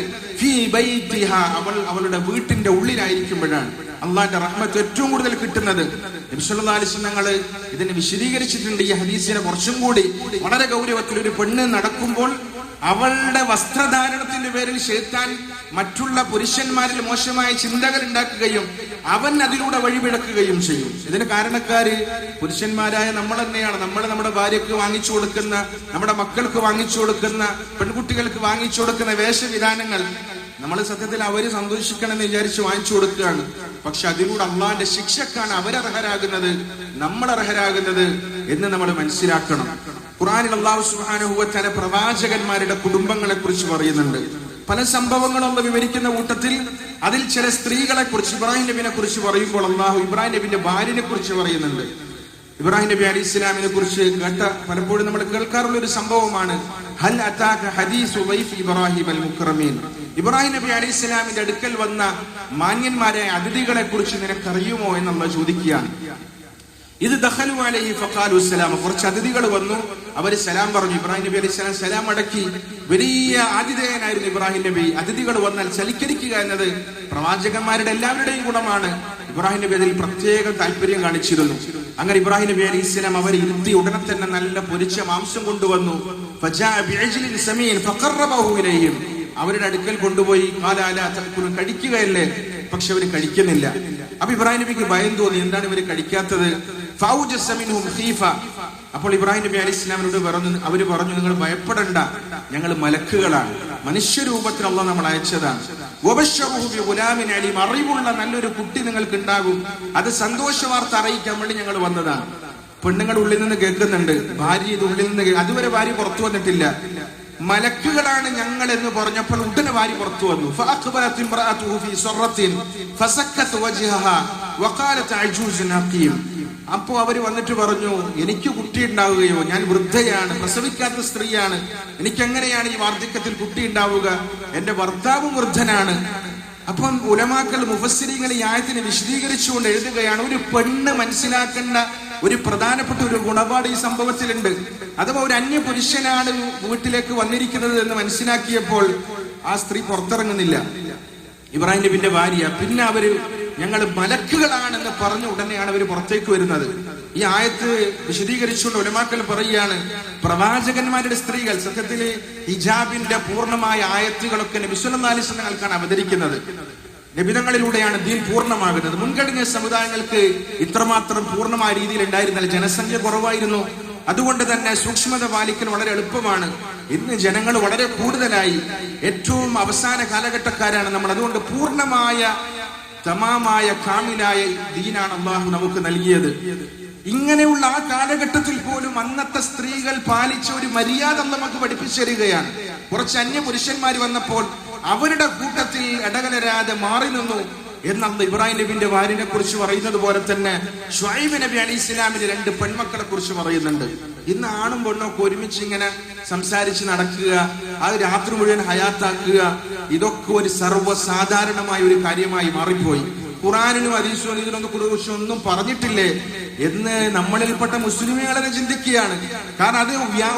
അവൾ അവളുടെ വീട്ടിന്റെ ഉള്ളിലായിരിക്കുമ്പോഴാണ്. അള്ളാന്റെ റഹ്മത്ത് ഏറ്റവും കൂടുതൽ കിട്ടുന്നത്. നബിസ്വല്ലാസ്ലങ്ങൾ ഇതിനെ വിശദീകരിച്ചിട്ടുണ്ട്. ഈ ഹദീസിനെ കുറച്ചും കൂടി വളരെ ഗൗരവത്തിൽ ഒരു പെണ്ണ് നടക്കുമ്പോൾ അവളുടെ വസ്ത്രധാരണത്തിന്റെ പേരിൽ ഷെയ്ത്താൻ മറ്റുള്ള പുരുഷന്മാരിൽ മോശമായ ചിന്തകൾ ഉണ്ടാക്കുകയും അവൻ അതിലൂടെ വഴിപിഴക്കുകയും ചെയ്യും. ഇതിന് കാരണക്കാര് പുരുഷന്മാരായ നമ്മൾ തന്നെയാണ്. നമ്മൾ നമ്മുടെ ഭാര്യക്ക് വാങ്ങിച്ചു കൊടുക്കുന്ന നമ്മുടെ മക്കൾക്ക് വാങ്ങിച്ചു കൊടുക്കുന്ന പെൺകുട്ടികൾക്ക് വാങ്ങിച്ചു കൊടുക്കുന്ന വേഷവിധാനങ്ങൾ നമ്മൾ സത്യത്തിൽ അവർ സന്തോഷിക്കണമെന്ന് വിചാരിച്ച് വാങ്ങിച്ചു കൊടുക്കുകയാണ്. പക്ഷെ അതിലൂടെ അള്ളാന്റെ ശിക്ഷക്കാണ് അവരർഹരാകുന്നത് നമ്മൾ അർഹരാകുന്നത് എന്ന് നമ്മൾ മനസ്സിലാക്കണം. ഖുറാനിൽ അള്ളാഹു സുഹാനുഭവത്തല പ്രവാചകന്മാരുടെ കുടുംബങ്ങളെ കുറിച്ച് പറയുന്നുണ്ട്. പല സംഭവങ്ങളൊന്ന് വിവരിക്കുന്ന കൂട്ടത്തിൽ അതിൽ ചില സ്ത്രീകളെ കുറിച്ച് ഇബ്രാഹിം നബിനെ കുറിച്ച് പറയുമ്പോൾ അള്ളാഹു ഇബ്രാഹിം നബിന്റെ ഭാര്യനെ കുറിച്ച് പറയുന്നുണ്ട്. ഇബ്രാഹിം നബി അലി ഇസ്ലാമിനെ കുറിച്ച് കേട്ട പലപ്പോഴും നമ്മൾ കേൾക്കാറുള്ള ഒരു സംഭവമാണ് ഹൽ അതാക ഹദീസു വൈഫ് ഇബ്രാഹിം അൽ മുക്രമീൻ ഇബ്രാഹിം നബി അലി ഇസ്ലാമിന്റെ അടുക്കൽ വന്ന മാന്യന്മാരെ അതിഥികളെ കുറിച്ച് നിനക്കറിയുമോ എന്നുള്ള ചോദിക്കുകയാണ്. ഇത് ദഹലു അലൈഹി ഫഖാലു സലാം കുറച്ച് അതിഥികൾ വന്നു അവർ സലാം പറഞ്ഞു. ഇബ്രാഹിം നബി അലൈഹി സ്വലാം സലാം അടക്കി വലിയ ആതിഥേയനായിരുന്നു ഇബ്രാഹിം നബി. അതിഥികൾ വന്നാൽ ചലിക്കരിക്കുക എന്നത് പ്രവാചകന്മാരുടെ എല്ലാവരുടെയും ഗുണമാണ്. ഇബ്രാഹിം നബി അതിൽ പ്രത്യേക താല്പര്യം കാണിച്ചിരുന്നു. അങ്ങനെ ഇബ്രാഹിം നബി അലൈഹി സ്വലാം അവർ ഇരുത്തി ഉടനെ തന്നെ നല്ല പൊരിച്ച മാംസം കൊണ്ടുവന്നു. അവരുടെ അടുക്കൽ കൊണ്ടുപോയി കാലാല കഴിക്കുകയല്ലേ? പക്ഷെ അവർ കഴിക്കുന്നില്ല. അപ്പൊ ഇബ്രാഹിം നബിക്ക് ഭയം തോന്നി. എന്താണ് ഇവർ കഴിക്കാത്തത്. അപ്പോൾ ഇബ്രാഹിം നബി അലി ഇസ്ലാമിനോട് പറഞ്ഞു അവർ പറഞ്ഞു നിങ്ങൾ ഭയപ്പെടണ്ട. ഞങ്ങൾ മലക്കുകളാണ്. മനുഷ്യരൂപത്തിൽ അള്ളാഹ് നമ്മൾ അയച്ചതാണ്. അലീം. അറിവുള്ള നല്ലൊരു കുട്ടി നിങ്ങൾക്ക് ഉണ്ടാകും അത് സന്തോഷ വാർത്ത അറിയിക്കാൻ വേണ്ടി ഞങ്ങൾ വന്നതാണ്. പെണ്ണുങ്ങൾ ഉള്ളിൽ നിന്ന് കേൾക്കുന്നുണ്ട്. ഭാര്യ ഇത് ഉള്ളിൽ നിന്ന് അതുവരെ ഭാര്യ പുറത്തു വന്നിട്ടില്ല. മലക്കുകളാണ് ഞങ്ങൾ എന്ന് പറഞ്ഞപ്പോൾ ഉടനെ ഭാര്യ പുറത്തു വന്നു. ഫസക്കത്ത് വജ്ഹഹാ വഖാലത്ത് അജൂസ് നഖീം അപ്പോൾ അവർ വന്നിട്ട് പറഞ്ഞു എനിക്ക് കുട്ടി ഉണ്ടാവുകയോ ഞാൻ വൃദ്ധയാണ് പ്രസവിക്കാത്ത സ്ത്രീയാണ് എനിക്ക് എങ്ങനെയാണ് ഈ വാർദ്ധക്യത്തിൽ കുട്ടി ഉണ്ടാവുക എന്റെ ഭർത്താവും വൃദ്ധനാണ്. അപ്പം ഉലമാക്കൾ മുഫസ്സിരിങ്ങൾ ന്യായത്തിന് ആയത്തിനെ വിശദീകരിച്ചുകൊണ്ട് എഴുതുകയാണ് ഒരു പെണ്ണ് മനസ്സിലാക്കേണ്ട ഒരു പ്രധാനപ്പെട്ട ഒരു ഗുണപാട് ഈ സംഭവത്തിലുണ്ട്. അഥവാ ഒരു അന്യ പുരുഷനാണ് വീട്ടിലേക്ക് വന്നിരിക്കുന്നത് എന്ന് മനസ്സിലാക്കിയപ്പോൾ ആ സ്ത്രീ പുറത്തിറങ്ങുന്നില്ല. ഇബ്രാഹിം നബിന്റെ ഭാര്യ പിന്നെ അവർ ഞങ്ങൾ മലക്കുകളാണെന്ന് പറഞ്ഞ ഉടനെയാണ് അവർ പുറത്തേക്ക് വരുന്നത്. ഈ ആയത്ത് വിശദീകരിച്ചുകൊണ്ട് ഉലമാക്കൾ പറയുകയാണ് പ്രവാചകന്മാരുടെ സ്ത്രീകൾ സത്യത്തിൽ ഹിജാബിന്റെ പൂർണമായ ആയത്തുകളൊക്കെ നബിസ്വല്ലാലിസ്ലങ്ങൾക്കാണ് അവതരിക്കുന്നത് നിബിധങ്ങളിലൂടെയാണ് ദീൻ പൂർണമാകുന്നത്. മുൻകഴിഞ്ഞ സമുദായങ്ങൾക്ക് ഇത്രമാത്രം പൂർണമായ രീതിയിൽ ഉണ്ടായിരുന്നില്ല ജനസംഖ്യ കുറവായിരുന്നു. അതുകൊണ്ട് തന്നെ സൂക്ഷ്മത പാലിക്കൽ വളരെ എളുപ്പമാണ്. ഇന്ന് ജനങ്ങൾ വളരെ കൂടുതലായി. ഏറ്റവും അവസാന കാലഘട്ടക്കാരാണ് നമ്മൾ. അതുകൊണ്ട് പൂർണമായ തമാമായ കാമിലായ ദീനാണ് അള്ളാഹു നമുക്ക് നൽകിയത്. ഇങ്ങനെയുള്ള ആ കാലഘട്ടത്തിൽ പോലും അന്നത്തെ സ്ത്രീകൾ പാലിച്ച ഒരു മര്യാദ നമുക്ക് പഠിപ്പിച്ചു തരികയാണ്. കുറച്ച് അന്യ പുരുഷന്മാർ വന്നപ്പോൾ അവരുടെ കൂട്ടത്തിൽ ഇടകലരാതെ മാറി നിന്നു എന്നന്ന് ഇബ്രാഹിം നബിന്റെ വാരിനെ കുറിച്ച് പറയുന്നത് പോലെ തന്നെ ഷായിബ് നബി അലി ഇസ്ലാമിന്റെ രണ്ട് പെൺമക്കളെ കുറിച്ച് പറയുന്നുണ്ട്. ഇന്ന് ആണും പെണ്ണും ഒക്കെ ഒരുമിച്ച് ഇങ്ങനെ സംസാരിച്ച് നടക്കുക ആ രാത്രി മുഴുവൻ ഹയാത്താക്കുക ഇതൊക്കെ ഒരു സർവസാധാരണമായ ഒരു കാര്യമായി മാറിപ്പോയി. ഖുറാനിനും അതീസും ഇതിനൊന്നും കുറിച്ച് ഒന്നും പറഞ്ഞിട്ടില്ലേ? എന്ന് നമ്മളിൽപ്പെട്ട മുസ്ലിമുകളെ ചിന്തിക്കുകയാണ്. കാരണം അത്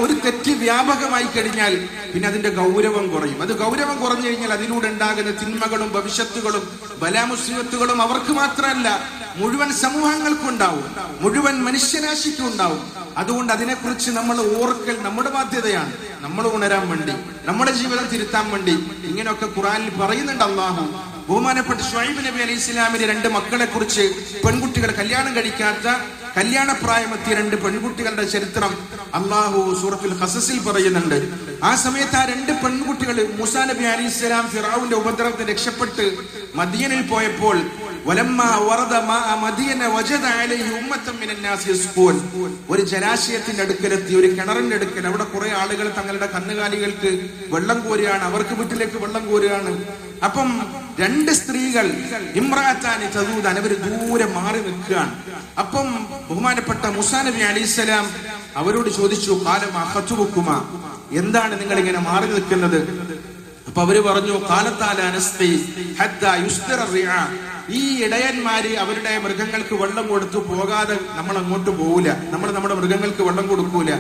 ഒരു തെറ്റ് വ്യാപകമായി കഴിഞ്ഞാൽ പിന്നെ അതിന്റെ ഗൗരവം കുറയും. അത് ഗൗരവം കുറഞ്ഞു കഴിഞ്ഞാൽ അതിലൂടെ ഉണ്ടാകുന്ന തിന്മകളും ഭവിഷ്യത്തുകളും ബലാമുസ്ലിമത്തുകളും അവർക്ക് മാത്രമല്ല മുഴുവൻ സമൂഹങ്ങൾക്കും ഉണ്ടാവും. മുഴുവൻ മനുഷ്യരാശിക്കും ഉണ്ടാവും. അതുകൊണ്ട് അതിനെക്കുറിച്ച് നമ്മൾ ഓർക്കൽ നമ്മുടെ ബാധ്യതയാണ്. നമ്മൾ ഉണരാൻ വേണ്ടി നമ്മുടെ ജീവിതം തിരുത്താൻ വേണ്ടി. ഇങ്ങനെയൊക്കെ ഖുറാനിൽ പറയുന്നുണ്ട് അള്ളാഹു. ബഹുമാനപ്പെട്ട ഷൈബ് നബി അലി ഇസ്ലാമിന്റെ രണ്ട് മക്കളെ കുറിച്ച് പെൺകുട്ടികൾ കല്യാണം കഴിക്കാത്ത കല്യാണപ്രായമെത്തിയ രണ്ട് പെൺകുട്ടികളുടെ ചരിത്രം അള്ളാഹു സൂറത്തുൽ ഹസസിൽ പറയുന്നുണ്ട്. ആ സമയത്ത് ആ രണ്ട് പെൺകുട്ടികൾ മുസാ നബി അലി ഇസ്ലാം ഫിറാവുന്റെ ഉപദ്രവത്തിൽ രക്ഷപ്പെട്ട് മദിയനിൽ പോയപ്പോൾ ഒരു ജലാശയത്തിന്റെ അടുക്കലെത്തി ഒരു കിണറിന്റെ അടുക്കൽ. അവിടെ കുറെ ആളുകൾ തങ്ങളുടെ കന്നുകാലികൾക്ക് വെള്ളം കോരുകയാണ്. അവർക്ക് വീട്ടിലേക്ക് വെള്ളം കോരുകയാണ്. അപ്പം രണ്ട് സ്ത്രീകൾ ഇമ്രാത്താനി തദൂദാൻ അവർ ദൂരെ മാറി നിൽക്കുകയാണ്. അപ്പം ബഹുമാനപ്പെട്ട മുസാ നബി അലൈഹിസ്സലാം അവരോട് ചോദിച്ചു കാലം അഹത്തുബുക്കുമ എന്താണ് നിങ്ങൾ ഇങ്ങനെ മാറി നിൽക്കുന്നത്? അപ്പൊ അവർ പറഞ്ഞു കാലത്താല ഈ ഇടയന്മാര് അവരുടെ മൃഗങ്ങൾക്ക് വെള്ളം കൊടുത്തു പോകാതെ നമ്മൾ അങ്ങോട്ട് പോകൂല നമ്മൾ നമ്മുടെ മൃഗങ്ങൾക്ക് വെള്ളം കൊടുക്കൂല.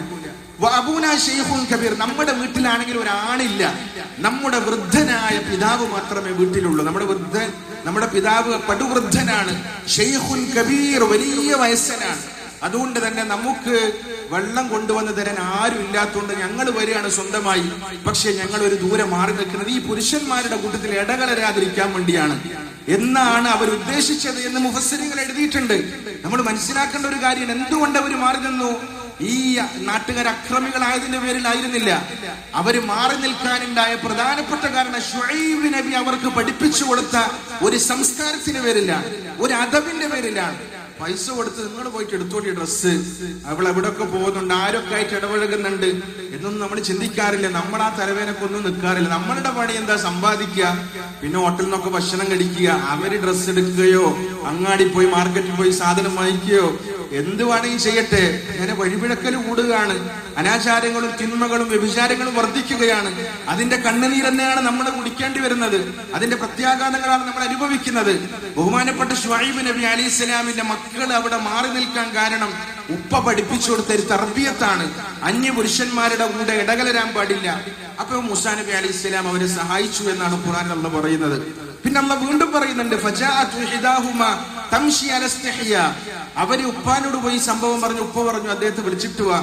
അബൂന ഷെയ്ഖുൻ കബീർ നമ്മുടെ വീട്ടിലാണെങ്കിൽ ഒരാളില്ല. നമ്മുടെ വൃദ്ധനായ പിതാവ് മാത്രമേ വീട്ടിലുള്ളൂ. നമ്മുടെ വൃദ്ധൻ നമ്മുടെ പിതാവ് പടുവൃദ്ധനാണ്. ഷെയ്ഖുൻ കബീർ വലിയ വയസ്സനാണ്. അതുകൊണ്ട് തന്നെ നമുക്ക് വെള്ളം കൊണ്ടുവന്ന് തരാൻ ആരും ഇല്ലാത്തതുകൊണ്ട് ഞങ്ങൾ വരികയാണ് സ്വന്തമായി. പക്ഷെ ഞങ്ങൾ ഒരു ദൂരെ മാറി നിൽക്കുന്നത് ഈ പുരുഷന്മാരുടെ കൂട്ടത്തിൽ ഇടകലരാതിരിക്കാൻ വേണ്ടിയാണ്. എന്നാണ് അവർ ഉദ്ദേശിച്ചത് എന്ന് മുഹസരികൾ എഴുതിയിട്ടുണ്ട്. നമ്മൾ മനസ്സിലാക്കേണ്ട ഒരു കാര്യം എന്തുകൊണ്ട് അവർ മാറി നിന്നു? ഈ നാട്ടുകാർ അക്രമികളായതിന്റെ പേരിലായിരുന്നില്ല. അവർ മാറി നിൽക്കാനുണ്ടായ പ്രധാനപ്പെട്ട കാരണം ഷുഹൈബ് നബി അവർക്ക് പഠിപ്പിച്ചു കൊടുത്ത ഒരു സംസ്കാരത്തിന്റെ പേരിലാണ് ഒരു അതവിന്റെ പേരിലാണ്. പൈസ കൊടുത്ത് നിങ്ങൾ പോയിട്ട് എടുത്തോടി ഡ്രസ്സ് അവൾ എവിടെയൊക്കെ പോകുന്നുണ്ട്? ആരൊക്കെ ആയിട്ട് ഇടപഴകുന്നുണ്ട്? എന്നൊന്നും നമ്മൾ ചിന്തിക്കാറില്ല. നമ്മൾ ആ തലവേനക്കൊന്നും നിൽക്കാറില്ല. നമ്മളുടെ പണി എന്താ? സമ്പാദിക്കുക. പിന്നെ ഹോട്ടലിൽ നിന്നൊക്കെ ഭക്ഷണം കഴിക്കുക. അവർ ഡ്രസ്സ് എടുക്കുകയോ അങ്ങാടി പോയി മാർക്കറ്റിൽ പോയി സാധനം വാങ്ങിക്കുകയോ എന്ത് വേണമെങ്കിൽ ചെയ്യട്ടെ. അങ്ങനെ വഴിപിഴക്കൽ കൂടുകയാണ്. അനാചാരങ്ങളും തിന്മകളും വ്യഭിചാരങ്ങളും വർദ്ധിക്കുകയാണ്. അതിന്റെ കണ്ണുനീർ തന്നെയാണ് നമ്മൾ കുടിക്കേണ്ടി വരുന്നത്. അതിന്റെ പ്രത്യാഘാതങ്ങളാണ് നമ്മൾ അനുഭവിക്കുന്നത്. ബഹുമാനപ്പെട്ട ഷുഹൈബ് നബി അലി ഇസ്ലാമിന്റെ മക്കൾ അവിടെ മാറി നിൽക്കാൻ കാരണം ഉപ്പ പഠിപ്പിച്ചു കൊടുത്ത ഒരു തർബിയത്താണ്. അന്യ പുരുഷന്മാരുടെ കൂടെ ഇടകലരാൻ പാടില്ല. അപ്പൊ മുസാ നബി അലി ഇസ്ലാം അവരെ സഹായിച്ചു എന്നാണ് ഖുറാൻ അള്ള പറയുന്നത്. പിന്നെ അള്ള വീണ്ടും പറയുന്നുണ്ട് ഫജാഅത്തു അലസ്തഹിയ അവർ ഉപ്പാനോട് പോയി സംഭവം പറഞ്ഞു ഉപ്പ പറഞ്ഞു അദ്ദേഹത്തെ വിളിച്ചിട്ട് വാ.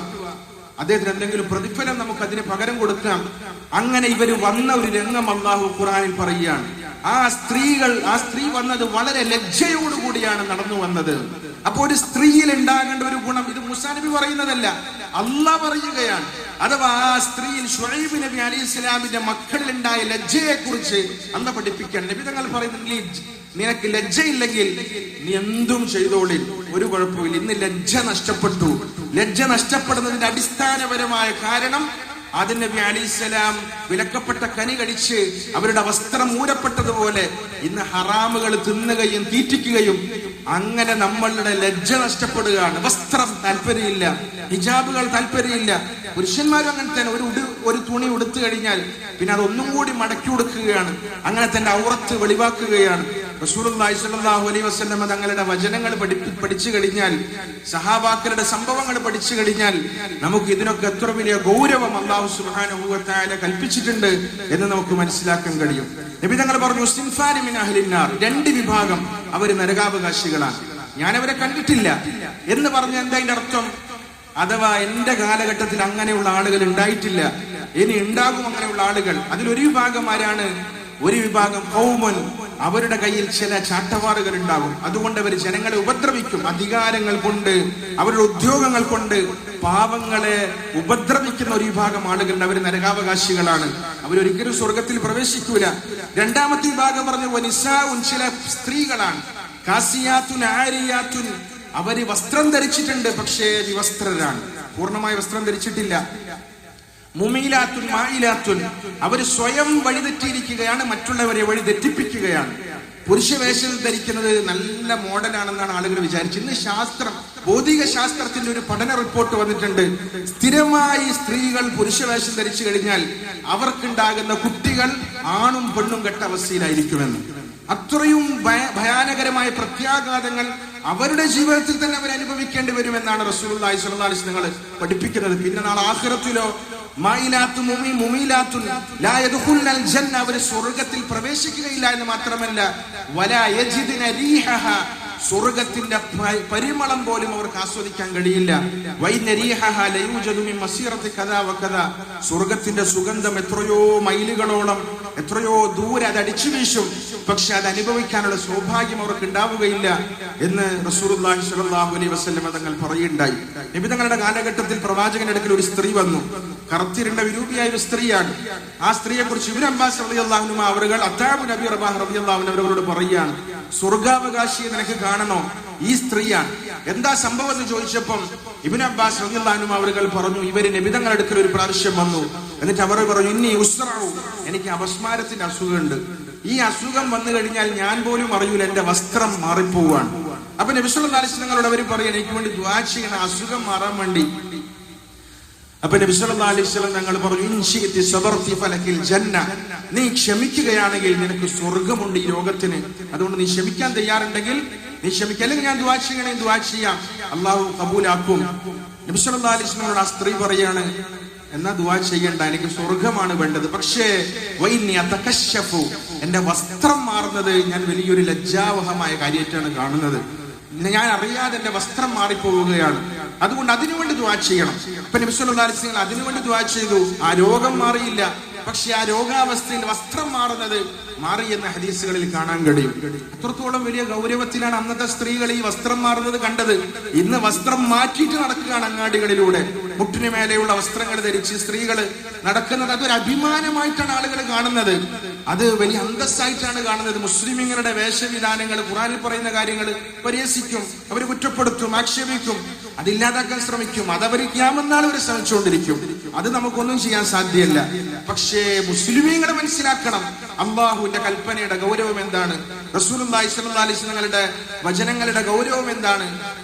അദ്ദേഹത്തിന് എന്തെങ്കിലും പ്രതിഫലം നമുക്ക് അതിന് പകരം കൊടുക്കാം. അങ്ങനെ ഇവർ വന്ന ഒരു രംഗം അള്ളാഹു ഖുറാനിൽ പറയുകയാണ്. ആ സ്ത്രീകൾ ആ സ്ത്രീ വന്നത് വളരെ ലജ്ജയോടുകൂടിയാണ് നടന്നു വന്നത്. അപ്പൊ ഒരു സ്ത്രീയിൽ ഉണ്ടാകേണ്ട ഒരു ഗുണം ഇത് മുസാനബി പറയുന്നതല്ല. അല്ല പറയുകയാണ്. അഥവാ ആ സ്ത്രീയിൽ ഷുഹൈബ് നബി അലി ഇസ്ലാമിന്റെ മക്കളിൽ ഉണ്ടായ ലജ്ജയെ കുറിച്ച് അന്ന് പഠിപ്പിക്കാൻ നബി തങ്ങൾ പറയുന്നത് "ലജ്ജ- നിനക്ക് ലജ്ജയില്ലെങ്കിൽ നീ എന്തും ചെയ്തോളിൽ ഒരു കുഴപ്പമില്ല ഇന്ന് ലജ്ജ നഷ്ടപ്പെട്ടു. ലജ്ജ നഷ്ടപ്പെടുന്നതിന്റെ അടിസ്ഥാനപരമായ കാരണം ആദ്യ നബി അലിസ്ലാം വിലക്കപ്പെട്ട കനി കടിച്ച് അവരുടെ വസ്ത്രം ഊരപ്പെട്ടതുപോലെ ഇന്ന് ഹറാമുകൾ തിന്നുകയും തീറ്റിക്കുകയും അങ്ങനെ നമ്മളുടെ ലജ്ജ നഷ്ടപ്പെടുകയാണ്. വസ്ത്രം താല്പര്യമില്ല. ഹിജാബുകൾ താല്പര്യമില്ല. പുരുഷന്മാരും അങ്ങനെ തന്നെ. ഒരു ഉടു ഒരു തുണി ഉടുത്തു കഴിഞ്ഞാൽ പിന്നെ അത് ഒന്നും കൂടി മടക്കി കൊടുക്കുകയാണ് അങ്ങനെ തന്നെ ഔറത്ത് വെളിവാക്കുകയാണ്. തങ്ങളുടെ വചനങ്ങൾ പഠി പഠിച്ചു കഴിഞ്ഞാൽ സഹാബാക്കളുടെ സംഭവങ്ങൾ പഠിച്ചു കഴിഞ്ഞാൽ നമുക്ക് ഇതിനൊക്കെ എത്ര വലിയ ഗൗരവം അള്ളാഹു തആല കൽപ്പിച്ചിട്ടുണ്ട് എന്ന് നമുക്ക് മനസ്സിലാക്കാൻ കഴിയും. നബി തങ്ങൾ പറഞ്ഞു അഹ്ലിന്നാർ. രണ്ട് വിഭാഗം അവർ നരകാവകാശികളാണ്. ഞാൻ അവരെ കണ്ടിട്ടില്ല. എന്ന് പറഞ്ഞ എന്താ അതിന്റെ അർത്ഥം? അഥവാ എന്റെ കാലഘട്ടത്തിൽ അങ്ങനെയുള്ള ആളുകൾ ഉണ്ടായിട്ടില്ല. ഇനി ഉണ്ടാകും അങ്ങനെയുള്ള ആളുകൾ. അതിലൊരു വിഭാഗം ആരാണ്? ഒരു വിഭാഗം കൗമൻ അവരുടെ കയ്യിൽ ചില ചാട്ടവാറുകൾ ഉണ്ടാകും. അതുകൊണ്ട് അവർ ജനങ്ങളെ ഉപദ്രവിക്കും. അധികാരങ്ങൾ കൊണ്ട് അവരുടെ ഉദ്യോഗങ്ങൾ കൊണ്ട് പാവങ്ങളെ ഉപദ്രവിക്കുന്ന ഒരു വിഭാഗം ആളുകളുണ്ട് അവർ നരകാവകാശികളാണ്. അവരൊരിക്കലും സ്വർഗത്തിൽ പ്രവേശിക്കൂല. രണ്ടാമത്തെ വിഭാഗം പറഞ്ഞു വനിസാവും ചില സ്ത്രീകളാണ്. കാസിയാത്തുൻ ആരിയാത്തുൻ. അവർ വസ്ത്രം ധരിച്ചിട്ടുണ്ട് പക്ഷേ വിവസ്ത്രരാണ്. പൂർണമായ വസ്ത്രം ധരിച്ചിട്ടില്ല. മുമീലാത്തുൻ മായിലാത്തുൻ അവർ സ്വയം വഴിതെറ്റിയിരിക്കുകയാണ് മറ്റുള്ളവരെ വഴി തെറ്റിപ്പിക്കുകയാണ് പുരുഷവേഷം ധരിക്കുന്നത് നല്ല മോഡലാണെന്നാണ് ആളുകൾ വിചാരിച്ചത്. ഇന്ന് ശാസ്ത്രം ഭൗതിക ശാസ്ത്രത്തിന്റെ ഒരു പഠന റിപ്പോർട്ട് വന്നിട്ടുണ്ട്. സ്ഥിരമായി സ്ത്രീകൾ പുരുഷവേഷം ധരിച്ചു കഴിഞ്ഞാൽ അവർക്കുണ്ടാകുന്ന കുട്ടികൾ ആണും പെണ്ണും കെട്ട അവസ്ഥയിലായിരിക്കുമെന്ന്. അത്രയും ഭയ- ഭയാനകരമായ പ്രത്യാഘാതങ്ങൾ അവരുടെ ജീവിതത്തിൽ തന്നെ അവർ അനുഭവിക്കേണ്ടി വരുമെന്നാണ് റസൂൽ അലൈഹി നിങ്ങൾ പഠിപ്പിക്കുന്നത്. പിന്നെ നാളെ ആഖിറത്തിലോ മായിലാത്തു സ്വർഗത്തിൽ പ്രവേശിക്കുകയില്ല എന്ന് മാത്രമല്ല സ്വർഗത്തിന്റെ പരിമളം പോലും അവർക്ക് ആസ്വദിക്കാൻ കഴിയില്ല. സ്വർഗത്തിന്റെ സുഗന്ധം എത്രയോ മൈലുകളോളം എത്രയോ ദൂരെ അത് അടിച്ചു വീശും. പക്ഷെ അത് അനുഭവിക്കാനുള്ള സൗഭാഗ്യം അവർക്ക് ഉണ്ടാവുകയില്ല എന്ന് റസൂർഹി സലാഹു തങ്ങൾ പറയുണ്ടായി നബി തങ്ങളുടെ കാലഘട്ടത്തിൽ പ്രവാചകന്റെ അടുക്കൽ ഒരു സ്ത്രീ വന്നു. കറുത്തിരുണ്ട വിരൂപിയായ ഒരു സ്ത്രീയാണ്. ആ സ്ത്രീയെ കുറിച്ച് ഇവർ അബ്ബാസ് അലി അള്ളാഹുനുമ അത്താബു നബി റബാഹ് റബി അള്ളാഹുൻ അവരോട് പറയുകയാണ്. സ്വർഗാവകാശി നിനക്ക് കാണണോ? ഈ സ്ത്രീയാണ്. എന്താ സംഭവം എന്ന് ചോദിച്ചപ്പം ഇബിൻ അബ്ബാസ് റബിള്ളാനും അവരുകൾ പറഞ്ഞു ഇവർ നിബിതങ്ങൾ അടുക്കൽ ഒരു പ്രാവശ്യം വന്നു. എന്നിട്ട് അവർ പറഞ്ഞു ഇനി ഉസ്രാവും എനിക്ക് അപസ്മാരത്തിന്റെ അസുഖമുണ്ട്. ഈ അസുഖം വന്നു കഴിഞ്ഞാൽ ഞാൻ പോലും അറിയൂല എന്റെ വസ്ത്രം മാറിപ്പോവാണ്. അപ്പൊ നബിസ്വല്ലാസ്ലങ്ങളോട് അവർ പറയാൻ എനിക്ക് വേണ്ടി ദ്വാ ചെയ്യണം അസുഖം മാറാൻ വേണ്ടി. അപ്പൊ നബി സല്ലല്ലാഹു അലൈഹി വസല്ലം തങ്ങൾ പറഞ്ഞു "ഇൻ സബർത്തി സബർതി ഫലകിൽ ജന്ന. നീ ക്ഷമിക്കുകയാണെങ്കിൽ നിനക്ക് സ്വർഗമുണ്ട് ഈ ലോകത്തിന്. അതുകൊണ്ട് നീ ക്ഷമിക്കാൻ തയ്യാറുണ്ടെങ്കിൽ നീ ക്ഷമിക്കുക അല്ലെങ്കിൽ ഞാൻ ദുആ ചെയ്യണേ ദുആ ചെയ്യാം. അള്ളാഹു കബൂലാക്കും. നബി സല്ലല്ലാഹു അലൈഹി വസല്ലമയോട് ആ സ്ത്രീ പറയാണ് എന്നാ ദുവാ ചെയ്യണ്ട എനിക്ക് സ്വർഗമാണ് വേണ്ടത്. പക്ഷേ എന്റെ വസ്ത്രം മാറുന്നത് ഞാൻ വലിയൊരു ലജ്ജാവഹമായ കാര്യമായിട്ടാണ് കാണുന്നത്. ഞാൻ അറിയാതെ എന്റെ വസ്ത്രം മാറിപ്പോവുകയാണ്. അതുകൊണ്ട് അതിനുവേണ്ടി ദ്വാ ചെയ്യണം. അപ്പൊ നബിസ്വല്ലാ അലിസ്ലിങ്ങൾ അതിനുവേണ്ടി ദ്വാ ചെയ്തു. ആ രോഗം മാറിയില്ല. പക്ഷെ ആ രോഗാവസ്ഥയിൽ വസ്ത്രം മാറുന്നത് മാറി എന്ന ഹദീസുകളിൽ കാണാൻ കഴിയും. അത്രത്തോളം വലിയ ഗൗരവത്തിലാണ് അന്നത്തെ സ്ത്രീകൾ ഈ വസ്ത്രം മാറുന്നത് കണ്ടത്. ഇന്ന് വസ്ത്രം മാറ്റിയിട്ട് നടക്കുകയാണ് അങ്ങാടികളിലൂടെ. മുട്ടിനു മേലെയുള്ള വസ്ത്രങ്ങൾ ധരിച്ച് സ്ത്രീകൾ നടക്കുന്നത് അതൊരു അഭിമാനമായിട്ടാണ് ആളുകൾ കാണുന്നത്. അത് വലിയ അന്തസ്സായിട്ടാണ് കാണുന്നത്. മുസ്ലിമിങ്ങളുടെ വേഷവിധാനങ്ങൾ ഖുറാനിൽ പറയുന്ന കാര്യങ്ങൾ പരിഹസിക്കും അവർ കുറ്റപ്പെടുത്തും ആക്ഷേപിക്കും അതില്ലാതാക്കാൻ ശ്രമിക്കും. അതവർ ക്യാമെന്നാൾ അവർ ശ്രമിച്ചുകൊണ്ടിരിക്കും. അത് നമുക്കൊന്നും ചെയ്യാൻ സാധ്യമല്ല പക്ഷേ മുസ്ലിമീങ്ങൾ മനസ്സിലാക്കണം. അള്ളാഹുവിന്റെ കൽപ്പനയുടെ ഗൗരവം എന്താണ്? വസല്ലമയുടെ വചനങ്ങളുടെ ഗൗരവം എന്താണ്?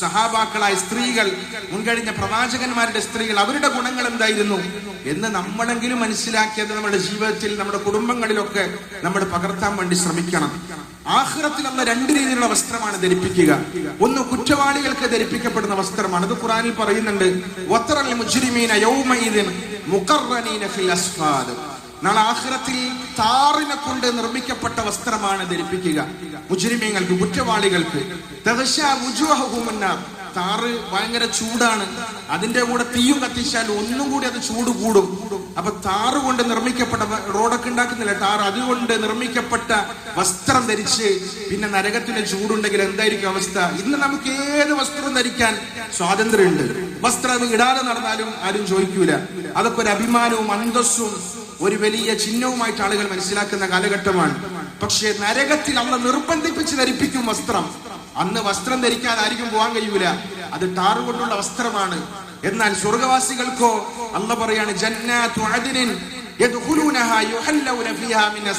സഹാബാക്കളായ സ്ത്രീകൾ മുൻകഴിഞ്ഞ പ്രവാചകന്മാരുടെ സ്ത്രീകൾ അവരുടെ ഗുണങ്ങൾ എന്തായിരുന്നു? എന്ന് നമ്മളെങ്കിലും മനസ്സിലാക്കിയത് നമ്മുടെ ജീവിതത്തിൽ നമ്മുടെ കുടുംബങ്ങളിലൊക്കെ നമ്മൾ പകർത്താൻ വേണ്ടി ശ്രമിക്കണം. ആഹ്റത്തിൽ അന്ന് രണ്ട് രീതിയിലുള്ള വസ്ത്രമാണ് ധരിപ്പിക്കുക. ഒന്ന് കുറ്റവാളികൾക്ക് ധരിപ്പിക്കപ്പെടുന്ന വസ്ത്രമാണ്. അത് ഖുറാനിൽ പറയുന്നുണ്ട് വത്രൽ മുജ്രിമീന മുഖർറനീന ഫിൽ നാളെ ആഖിറത്തിൽ താറിനെ കൊണ്ട് നിർമ്മിക്കപ്പെട്ട വസ്ത്രമാണ് ധരിപ്പിക്കുക. മുജ്രിമീങ്ങൾക്ക് കുറ്റവാളികൾക്ക്. താറ് ഭയങ്കര ചൂടാണ്. അതിന്റെ കൂടെ തീയും കത്തിച്ചാൽ ഒന്നും കൂടി അത് ചൂട് കൂടും. അപ്പൊ താറ് കൊണ്ട് നിർമ്മിക്കപ്പെട്ട റോഡൊക്കെ ഉണ്ടാക്കുന്നില്ല? ടാർ അതുകൊണ്ട് നിർമ്മിക്കപ്പെട്ട വസ്ത്രം ധരിച്ച് പിന്നെ നരകത്തിന്റെ ചൂടുണ്ടെങ്കിൽ എന്തായിരിക്കും അവസ്ഥ? ഇന്ന് നമുക്ക് ഏത് വസ്ത്രം ധരിക്കാൻ സ്വാതന്ത്ര്യമുണ്ട്? വസ്ത്രം ഇടാതെ നടന്നാലും ആരും ചോദിക്കൂല. അതൊക്കെ ഒരു അഭിമാനവും അന്തസ്സും ഒരു വലിയ ചിഹ്നവുമായിട്ട് ആളുകൾ മനസ്സിലാക്കുന്ന കാലഘട്ടമാണ്. പക്ഷേ നരകത്തിൽ അവളെ നിർബന്ധിപ്പിച്ച് ധരിപ്പിക്കും വസ്ത്രം. അന്ന് വസ്ത്രം ധരിക്കാൻ ആർക്കും പോകാൻ കഴിയൂല. അത് ടാറ് കൊണ്ടുള്ള വസ്ത്രമാണ്. എന്നാൽ സ്വർഗവാസികൾക്കോ അല്ല പറയാണ് ജന്നാത്തു യുഹല്ലൂന മിൻ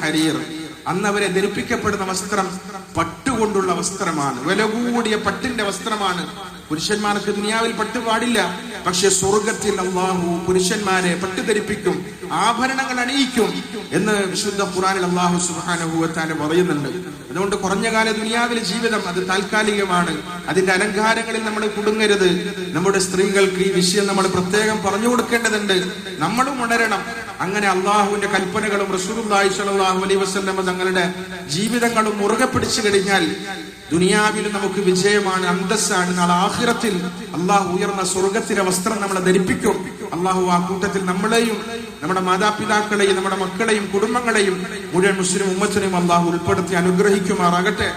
ഹരീർ. അന്ന് അവരെ ധരിപ്പിക്കപ്പെടുന്ന വസ്ത്രം പട്ടുകൊണ്ടുള്ള വസ്ത്രമാണ്. വില കൂടിയ പട്ടിന്റെ വസ്ത്രമാണ്. പുരുഷന്മാർക്ക് ദുനിയാവിൽ പട്ട് പാടില്ല. പക്ഷെ സ്വർഗത്തിൽ അള്ളാഹു പുരുഷന്മാരെ പട്ട് ധരിപ്പിക്കും ആഭരണങ്ങൾ അണിയിക്കും എന്ന് വിശുദ്ധ ഖുറാനിൽ അള്ളാഹു സുബാനുഭവത്താന് പറയുന്നുണ്ട്. അതുകൊണ്ട് കുറഞ്ഞ കാല ദുനിയാവിലെ ജീവിതം അത് താൽക്കാലികമാണ്. അതിന്റെ അലങ്കാരങ്ങളിൽ നമ്മൾ കുടുങ്ങരുത്. നമ്മുടെ സ്ത്രീകൾക്ക് ഈ വിഷയം നമ്മൾ പ്രത്യേകം പറഞ്ഞു കൊടുക്കേണ്ടതുണ്ട്. നമ്മളും ഉണരണം. അങ്ങനെ അള്ളാഹുവിന്റെ കൽപ്പനകളും റസൂലുള്ളാഹി സ്വല്ലല്ലാഹു അലൈഹി വസല്ലം തങ്ങളുടെ ജീവിതങ്ങളും മുറുകെ പിടിച്ചു കഴിഞ്ഞാൽ ദുനിയാവിൽ നമുക്ക് വിജയമാണ് അന്തസ്സാണ്. നാളെ ആഹിറത്തിൽ അള്ളാഹു ഉയർന്ന സ്വർഗത്തിലെ വസ്ത്രം നമ്മളെ ധരിപ്പിക്കും. അള്ളാഹു ആ കൂട്ടത്തിൽ നമ്മളെയും നമ്മുടെ മാതാപിതാക്കളെയും നമ്മുടെ മക്കളെയും കുടുംബങ്ങളെയും മുഴുവൻ മുസ്ലിം ഉമ്മത്തിനെയും അള്ളാഹു ഉൾപ്പെടുത്തി അനുഗ്രഹിക്കുമാറാകട്ടെ.